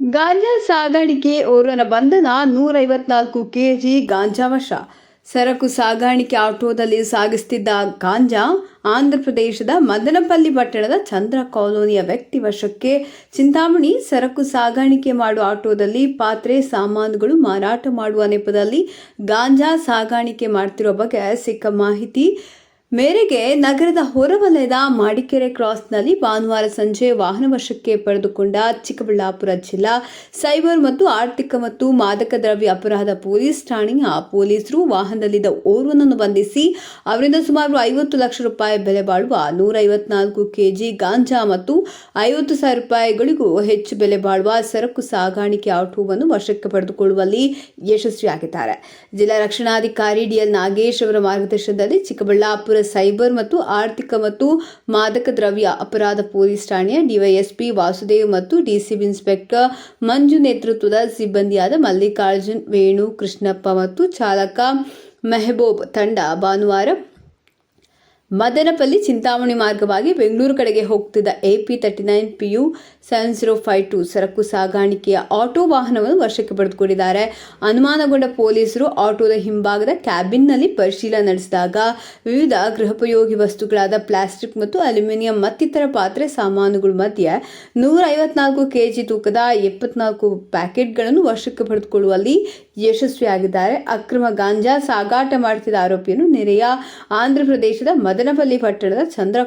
ಗಾಂಜಾ ಸಾಗಾಣಿಕೆ ಓರ್ವನ ಬಂಧನ ನೂರೈವತ್ನಾಲ್ಕು ಕೆಜಿ ಗಾಂಜಾ ವಶ. ಸರಕು ಸಾಗಾಣಿಕೆ ಆಟೋದಲ್ಲಿ ಸಾಗಿಸುತ್ತಿದ್ದ ಗಾಂಜಾ ಆಂಧ್ರಪ್ರದೇಶದ ಮದನಪಲ್ಲಿ ಪಟ್ಟಣದ ಚಂದ್ರ ಕಾಲೋನಿಯ ವ್ಯಕ್ತಿ ವಶಕ್ಕೆ ಚಿಂತಾಮಣಿ ಸರಕು ಸಾಗಾಣಿಕೆ ಮಾಡುವ ಆಟೋದಲ್ಲಿ ಪಾತ್ರೆ, ಸಾಮಾನುಗಳು ಮಾರಾಟ ಮಾಡುವ ನೆಪದಲ್ಲಿ ಗಾಂಜಾ ಸಾಗಾಣಿಕೆ ಮಾಡ್ತಿರೋ ಬಗ್ಗೆ ಸಿಕ್ಕ ಮಾಹಿತಿ ಮೇರೆಗೆ ನಗರದ ಹೊರವಲಯದ ಮಾಡಿಕೆರೆ ಕ್ರಾಸ್ನಲ್ಲಿ ಭಾನುವಾರ ಸಂಜೆ ವಾಹನ ವಶಕ್ಕೆ ಪಡೆದುಕೊಂಡ ಚಿಕ್ಕಬಳ್ಳಾಪುರ ಜಿಲ್ಲಾ ಸೈಬರ್ ಮತ್ತು ಆರ್ಥಿಕ ಮತ್ತು ಮಾದಕ ದ್ರವ್ಯ ಅಪರಾಧ ಪೊಲೀಸ್ ಠಾಣೆಯ ಪೊಲೀಸರು ವಾಹನದಲ್ಲಿದ್ದ ಓರ್ವನನ್ನು ಬಂಧಿಸಿ, ಅವರಿಂದ ಸುಮಾರು ಐವತ್ತು ಲಕ್ಷ ರೂಪಾಯಿ ಬೆಲೆ ಬಾಳುವ ನೂರ ಐವತ್ನಾಲ್ಕು ಕೆಜಿ ಗಾಂಜಾ ಮತ್ತು ಐವತ್ತು ಸಾವಿರ ರೂಪಾಯಿಗಳಿಗೂ ಹೆಚ್ಚು ಬೆಲೆ ಬಾಳುವ ಸರಕು ಸಾಗಾಣಿಕೆ ಆಟೋವನ್ನು ವಶಕ್ಕೆ ಪಡೆದುಕೊಳ್ಳುವಲ್ಲಿ ಯಶಸ್ವಿಯಾಗಿದ್ದಾರೆ. ಜಿಲ್ಲಾ ರಕ್ಷಣಾಧಿಕಾರಿ ಡಿಎಲ್ ನಾಗೇಶ್ ಅವರ ಮಾರ್ಗದರ್ಶನದಲ್ಲಿ ಚಿಕ್ಕಬಳ್ಳಾಪುರ ಸೈಬರ್ ಮತ್ತು ಆರ್ಥಿಕ ಮತ್ತು ಮಾದಕ ದ್ರವ್ಯ ಅಪರಾಧ ಪೊಲೀಸ್ ಠಾಣೆಯ ಡಿವೈಎಸ್ಪಿ ವಾಸುದೇವ್ ಮತ್ತು ಡಿಸಿಬಿ ಇನ್ಸ್ಪೆಕ್ಟರ್ ಮಂಜು ನೇತೃತ್ವದ ಸಿಬ್ಬಂದಿಯಾದ ಮಲ್ಲಿಕಾರ್ಜುನ್ ವೇಣು ಕೃಷ್ಣಪ್ಪ ಮತ್ತು ಚಾಲಕ ಮೆಹಬೂಬ್ ತಂಡ ಭಾನುವಾರ ಮದನಪಲ್ಲಿ ಚಿಂತಾಮಣಿ ಮಾರ್ಗವಾಗಿ ಬೆಂಗಳೂರು ಕಡೆಗೆ ಹೋಗ್ತಿದ್ದ AP thirty nine PU seven zero five two ಸರಕು ಸಾಗಾಣಿಕೆಯ ಆಟೋ ವಾಹನವನ್ನು ವಶಕ್ಕೆ ಪಡೆದುಕೊಂಡಿದ್ದಾರೆ. ಅನುಮಾನಗೊಂಡ ಪೊಲೀಸರು ಆಟೋದ ಹಿಂಭಾಗದ ಕ್ಯಾಬಿನ್ನಲ್ಲಿ ಪರಿಶೀಲನೆ ನಡೆಸಿದಾಗ ವಿವಿಧ ಗೃಹೋಪಯೋಗಿ ವಸ್ತುಗಳಾದ ಪ್ಲಾಸ್ಟಿಕ್ ಮತ್ತು ಅಲ್ಯೂಮಿನಿಯಂ ಮತ್ತಿತರ ಪಾತ್ರೆ ಸಾಮಾನುಗಳ ಮಧ್ಯೆ ನೂರ ಐವತ್ನಾಲ್ಕು ಕೆಜಿ ತೂಕದ ಎಪ್ಪತ್ನಾಲ್ಕು ಪ್ಯಾಕೆಟ್ಗಳನ್ನು ವಶಕ್ಕೆ ಪಡೆದುಕೊಳ್ಳುವಲ್ಲಿ ಯಶಸ್ವಿಯಾಗಿದ್ದಾರೆ. ಅಕ್ರಮ ಗಾಂಜಾ ಸಾಗಾಟ ಮಾಡುತ್ತಿದ್ದ ಆರೋಪಿಯನ್ನು ನೆರೆಯ ಆಂಧ್ರಪ್ರದೇಶದ ಮದನಪಲ್ಲಿ ಪಟ್ಟಣದ ಚಂದ್ರ